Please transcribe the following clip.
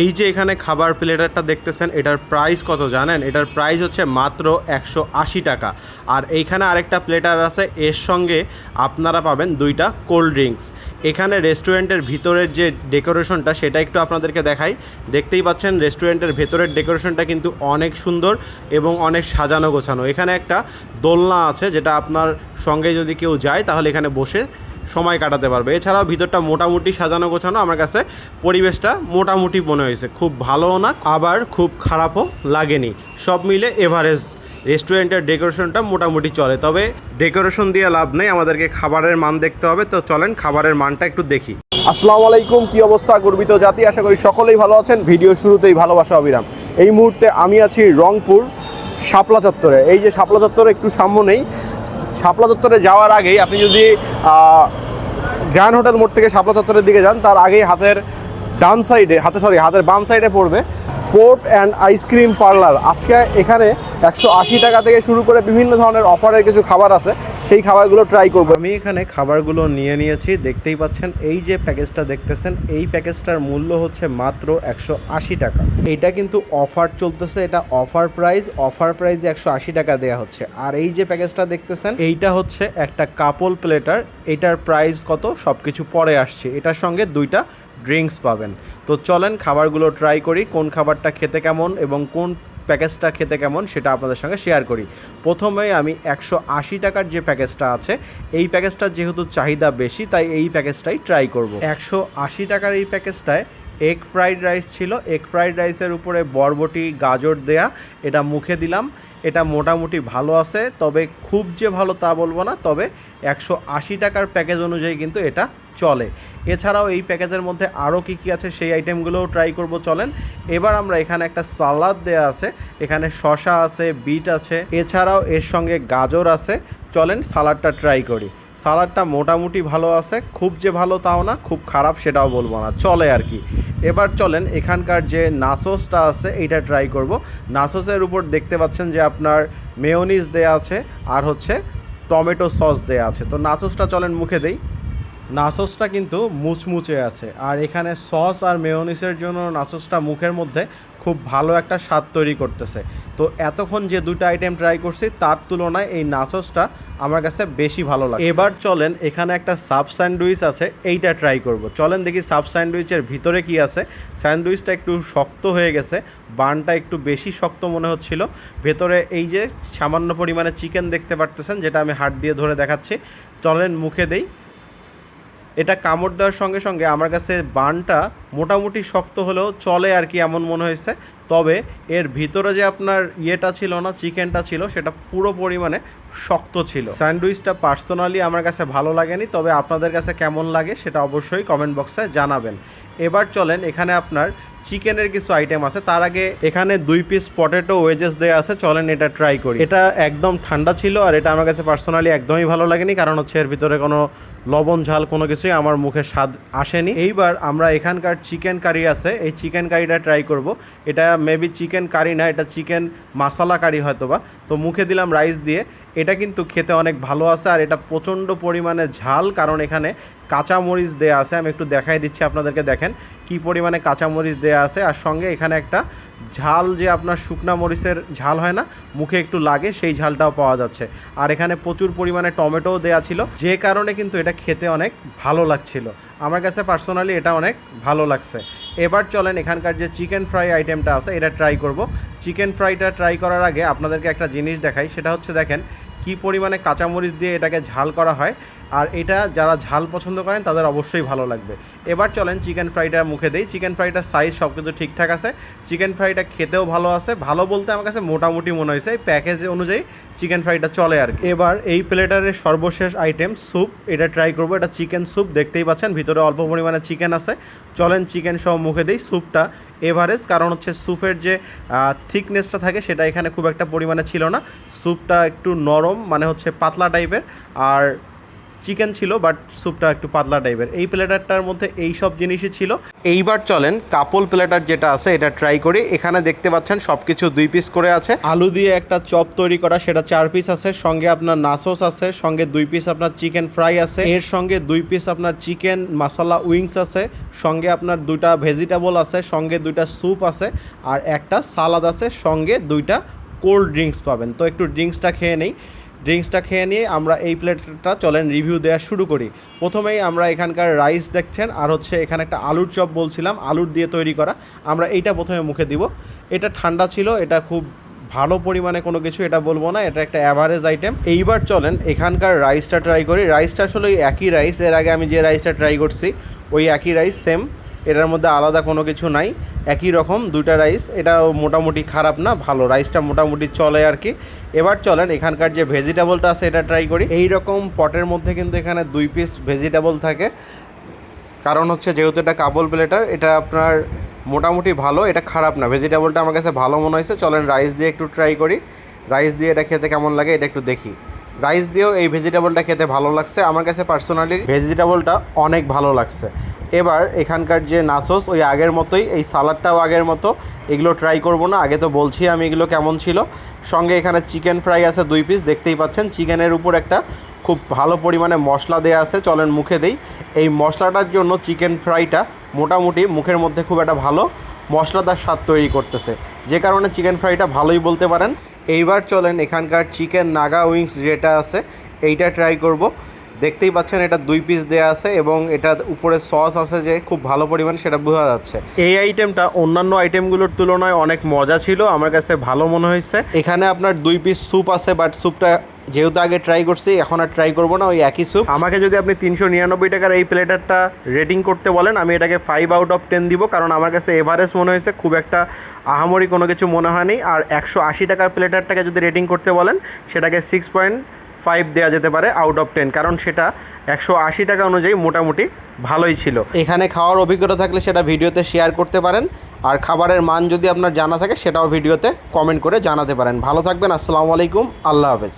এই যে এখানে খাবার প্লেটারটা দেখতেছেন, এটার প্রাইস কত জানেন? এটার প্রাইস হচ্ছে মাত্র একশো আশি টাকা। আর এইখানে আরেকটা প্লেটার আছে, এর সঙ্গে আপনারা পাবেন দুইটা কোল্ড ড্রিঙ্কস এখানে রেস্টুরেন্টের ভিতরের যে ডেকোরেশনটা সেটা একটু আপনাদেরকে দেখাই। দেখতেই পাচ্ছেন রেস্টুরেন্টের ভেতরের ডেকোরেশনটা কিন্তু অনেক সুন্দর এবং অনেক সাজানো গোছানো। এখানে একটা দোলনা আছে, যেটা আপনার সঙ্গে যদি কেউ যায়, তাহলে এখানে বসে সময় কাটাতে পারবে। এছাড়াও ভিতরটা মোটামুটি সাজানো গোছানো, আমার কাছে পরিবেশটা মোটামুটি মনে হয়েছে। খুব ভালোও না, আবার খুব খারাপও লাগেনি। সব মিলে এভারেজ রেস্টুরেন্টের ডেকোরেশনটা মোটামুটি চলে। তবে ডেকোরেশন দিয়ে লাভ নেই, আমাদেরকে খাবারের মান দেখতে হবে। তো চলেন, খাবারের মানটা একটু দেখি। আসসালামু আলাইকুম, কি অবস্থা? গর্বিত জাতি, আশা করি সকলেই ভালো আছেন। ভিডিও শুরুতেই ভালোবাসা, অবিরাম। এই মুহূর্তে আমি আছি রংপুর শাপলা চত্বরে। এই যে শাপলা চত্বরে একটু সামনেই শাপলা চত্বরে যাওয়ার আগেই আপনি যদি গ্র্যান্ড হোটেল মোড় থেকে শাপলা চত্বরের দিকে যান, তার আগেই হাতের ডান সাইডে, হাতে সরি হাতের বাম সাইডে পড়বে পোর্ট অ্যান্ড আইসক্রিম পার্লার। আজকে এখানে একশো আশি টাকা থেকে শুরু করে বিভিন্ন ধরনের অফারের কিছু খাবার আছে। সেই খাবারগুলো ট্রাই করব। আমি এখানে খাবারগুলো নিয়ে নিয়েছি। দেখতেই পাচ্ছেন, এই যে প্যাকেজটা দেখতেছেন, এই প্যাকেজটার মূল্য হচ্ছে মাত্র একশো আশি টাকা। এটা কিন্তু অফার চলতেছে, এটা অফার প্রাইস অফার প্রাইসে একশো আশি টাকা দেওয়া হচ্ছে। আর এই যে প্যাকেজটা দেখতেছেন, এইটা হচ্ছে একটা কাপল প্লেটার এটার প্রাইস কত? সব কিছু পরে আসছে। এটার সঙ্গে দুইটা ড্রিঙ্কস পাবেন। তো চলেন খাবারগুলো ট্রাই করি, কোন খাবারটা খেতে কেমন এবং কোন প্যাকেজটা খেতে কেমন সেটা আপনাদের সঙ্গে শেয়ার করি। প্রথমে আমি একশো আশি টাকার যে প্যাকেজটা আছে, এই প্যাকেজটার যেহেতু চাহিদা বেশি, তাই এই প্যাকেজটাই ট্রাই করব। একশো আশি টাকার এই প্যাকেজটায় এগ ফ্রাইড রাইস ছিল। এগ ফ্রাইড রাইসের উপরে বরবটি, গাজর দেয়া, এটা মুখে দিলাম। এটা মোটামুটি ভালো আছে, তবে খুব যে ভালো তা বলব না, তবে একশো আশি টাকার প্যাকেজ অনুযায়ী কিন্তু এটা চলে। এছাড়াও এই প্যাকেজের মধ্যে আরও কী কী আছে সেই আইটেমগুলোও ট্রাই করব, চলেন। এবার আমরা এখানে একটা সালাদ দেয়া আছে। এখানে শশা আছে, বিট আছে। এছাড়াও এর সঙ্গে গাজর আছে। চলেন সালাডটা ট্রাই করি। সালাডটা মোটামুটি ভালো আছে, খুব যে ভালো তাও না, খুব খারাপ সেটাও বলব না। চলে আর কি। এবার চলেন, এখানকার যে নাসোসটা আছে, এইটা ট্রাই করব। নাসোসের উপর দেখতে পাচ্ছেন যে আপনার মেয়োনিজ দেয়া আছে, আর হচ্ছে টমেটো সস দেয়া আছে। তো নাসোসটা চলেন মুখে দেই। নাসোসটা কিন্তু মুচমুচে আছে। আর এখানে সস আর মেয়োনিসের জন্য নাসোসটা মুখের মধ্যে খুব ভালো একটা স্বাদ তৈরি করতেছে। তো এতক্ষণ যে দুটো আইটেম ট্রাই করছি, তার তুলনায় এই নাসোসটা আমার কাছে বেশি ভালো লাগে এবার চলেন, এখানে একটা সাব স্যান্ডউইচ আছে, এইটা ট্রাই করব। চলেন দেখি সাব স্যান্ডউইচের ভিতরে কি আছে। স্যান্ডউইচটা একটু শক্ত হয়ে গেছে, বানটা একটু বেশি শক্ত মনে হচ্ছিল। ভেতরে এই যে সামান্য পরিমাণে চিকেন দেখতে পারতেছেন, যেটা আমি হাত দিয়ে ধরে দেখাচ্ছি। চলেন মুখে দেই। এটা কামড় দেওয়ার সঙ্গে সঙ্গে আমার কাছে বানটা মোটামুটি শক্ত হলেও চলে আর কি এমন মনে হয়েছে। তবে এর ভিতরে যে আপনার ইয়েটা ছিল না, চিকেনটা ছিল, সেটা পুরো পরিমাণে শক্ত ছিল। স্যান্ডউইচটা পার্সোনালি আমার কাছে ভালো লাগেনি, তবে আপনাদের কাছে কেমন লাগে সেটা অবশ্যই কমেন্ট বক্সে জানাবেন। এবার চলেন, এখানে আপনার চিকেনের কিছু আইটেম আছে। তার আগে এখানে দুই পিস পটেটো ওয়েজেস দেওয়া আছে, চলেন এটা ট্রাই করি। এটা একদম ঠান্ডা ছিল আর এটা আমার কাছে পার্সোনালি একদমই ভালো লাগেনি, কারণ হচ্ছে এর ভিতরে কোনো লবণ, ঝাল কোনো কিছুই আমার মুখে স্বাদ আসেনি। এইবার আমরা এখানকার চিকেন কারি আছে, এই চিকেন কারিটা ট্রাই করব। এটা মেবি চিকেন কারি না, এটা চিকেন মাসালা কারি হয়তো বা তো মুখে দিলাম রাইস দিয়ে। এটা কিন্তু খেতে অনেক ভালো আছে আর এটা প্রচণ্ড পরিমাণে ঝাল, কারণ এখানে কাঁচা মরিচ দেয়া আছে। আমি একটু দেখাই দিচ্ছি আপনাদেরকে, দেখেন কি পরিমাণে কাঁচা মরিচ দেয়া আছে। আর সঙ্গে এখানে একটা ঝাল যে আপনার শুকনা মরিচের ঝাল হয় না, মুখে একটু লাগে, সেই ঝালটাও পাওয়া যাচ্ছে। আর এখানে প্রচুর পরিমাণে টমেটোও দেয়া ছিল, যে কারণে কিন্তু এটা খেতে অনেক ভালো লাগছিল। আমার কাছে পার্সোনালি এটা অনেক ভালো লাগছে। এবার চলেন, এখানকার যে চিকেন ফ্রাই আইটেমটা আছে, এটা ট্রাই করব। চিকেন ফ্রাইটা ট্রাই করার আগে আপনাদেরকে একটা জিনিস দেখাই, সেটা হচ্ছে দেখেন কি পরিমাণে কাঁচামরিচ দিয়ে এটাকে ঝাল করা হয় আর এটা যারা ঝাল পছন্দ করেন, তাদের অবশ্যই ভালো লাগবে। এবার চলেন চিকেন ফ্রাইটা মুখে দেই। চিকেন ফ্রাইটার সাইজ সব কিছু ঠিকঠাক আছে। চিকেন ফ্রাইটা খেতেও ভালো আছে। ভালো বলতে আমার কাছে মোটামুটি মনে হয়েছে প্যাকেজ অনুযায়ী চিকেন ফ্রাইটা চলে আর কি। এবার এই প্লেটারের সর্বশেষ আইটেম স্যুপ এটা ট্রাই করব, এটা চিকেন স্যুপ দেখতেই পাচ্ছেন, ভিতরে অল্প পরিমাণে চিকেন আছে। চলেন চিকেন সহ মুখে দিই স্যুপটা এভারেজ কারণ হচ্ছে স্যুপের যে থিকনেসটা থাকে, সেটা এখানে খুব একটা পরিমাণে ছিল না। স্যুপটা একটু নরম মানে হচ্ছে পাতলা টাইপের আর চিকেন ছিল বাট স্যুপটা একটু পাতলা টাইপের। এই প্লেটারটার মধ্যে এই সব জিনিসই ছিল। এইবার চলেন কাপল প্লেটার যেটা আছে এটা ট্রাই করি। এখানে দেখতে পাচ্ছেন সব কিছু দুই পিস করে আছে। আলু দিয়ে একটা চপ তৈরি করা সেটা চার পিস আছে। সঙ্গে আপনার নাসোস আছে সঙ্গে দুই পিস আপনার চিকেন ফ্রাই আছে। এর সঙ্গে দুই পিস আপনার চিকেন মাসালা উইংস আছে। সঙ্গে আপনার দুইটা ভেজিটেবল আছে সঙ্গে দুইটা স্যুপ আছে আর একটা সালাদ আছে। সঙ্গে দুইটা কোল্ড ড্রিঙ্কস পাবেন। তো একটু ড্রিঙ্কসটা খেয়ে নেই। ড্রিঙ্কসটা খেয়ে নিয়ে আমরা এই প্লেটটা চলেন রিভিউ দেওয়া শুরু করি। প্রথমেই আমরা এখানকার রাইস দেখছেন, আর হচ্ছে এখানে একটা আলুর চপ বলছিলাম, আলুর দিয়ে তৈরি করা। আমরা এইটা প্রথমে মুখে দিব। এটা ঠান্ডা ছিল, এটা খুব ভালো পরিমাণে কোনো কিছু এটা বলব না, এটা একটা অ্যাভারেজ আইটেম এইবার চলেন এখানকার রাইসটা ট্রাই করি। রাইসটা আসলে ওই একই রাইস, এর আগে আমি যে রাইসটা ট্রাই করছি, ওই একই রাইস সেম এটার মধ্যে আলাদা কোনো কিছু নাই। একই রকম দুইটা রাইস। এটা মোটামুটি খারাপ না, ভালো। রাইসটা মোটামুটি চলে আর কি। এবার চলেন, এখানকার যে ভেজিটেবলটা আছে এটা ট্রাই করি। এই রকম পটের মধ্যে কিন্তু এখানে দুই পিস ভেজিটেবল থাকে। কারণ হচ্ছে যেহেতু এটা কাবল প্লেটার, এটা আপনার মোটামুটি ভালো, এটা খারাপ না। ভেজিটেবলটা আমার কাছে ভালো মনে হয়েছে। চলেন, রাইস দিয়ে একটু ট্রাই করি। রাইস দিয়ে এটা খেতে কেমন লাগে এটা একটু দেখি। রাইস দিয়েও এই ভেজিটেবলটা খেতে ভালো লাগছে। আমার কাছে পার্সোনালি ভেজিটেবলটা অনেক ভালো লাগছে। এবার এখানকার যে নাসোস ওই আগের মতোই, এই সালাডটাও আগের মতো। এগুলো ট্রাই করব না, আগে তো বলছি আমি এগুলো কেমন ছিল। সঙ্গে এখানে চিকেন ফ্রাই আছে দুই পিস দেখতেই পাচ্ছেন। চিকেনের উপর একটা খুব ভালো পরিমাণে মশলা দেওয়া আছে, চলেন মুখে দেই। এই মশলাটার জন্য চিকেন ফ্রাইটা মোটামুটি মুখের মধ্যে খুব একটা ভালো মশলাদার স্বাদ তৈরি করতেছে। যে কারণে চিকেন ফ্রাইটা ভালোই বলতে পারেন। এইবার চলেন এখানকার চিকেন নাগা উইংস যেটা আছে, এইটা ট্রাই করব। দেখতেই পাচ্ছেন এটা দুই পিস দেওয়া আছে এবং এটার উপরে সস আছে যে খুব ভালো পরিমাণ সেটা বোঝা যাচ্ছে। এই আইটেমটা অন্যান্য আইটেমগুলোর তুলনায় অনেক মজা ছিল আমার কাছে ভালো মনে হয়েছে। এখানে আপনার দুই পিস স্যুপ আছে বাট স্যুপটা যেহেতু আগে ট্রাই করছি এখন আর ট্রাই করব না ওই একই স্যুপ আমাকে যদি আপনি তিনশো নিরানব্বই টাকার এই প্লেটারটা রেটিং করতে বলেন আমি এটাকে ফাইভ আউট অফ টেন দিব কারণ আমার কাছে এভারেজ মনে হয়েছে খুব একটা আহামরি কোনো কিছু মনে হয়নি। আর একশো আশি টাকার প্লেটারটাকে যদি রেটিং করতে বলেন সেটাকে সিক্স পয়েন্ট ফাইভ দেওয়া যেতে পারে আউট অফ টেন কারণ সেটা একশো আশি টাকা অনুযায়ী মোটামুটি ভালোই ছিল। এখানে খাওয়ার অভিজ্ঞতা থাকলে সেটা ভিডিওতে শেয়ার করতে পারেন, আর খাবারের মান যদি আপনার জানা থাকে, সেটাও ভিডিওতে কমেন্ট করে জানাতে পারেন। ভালো থাকবেন, আসসালামু আলাইকুম, আল্লাহ হাফেজ।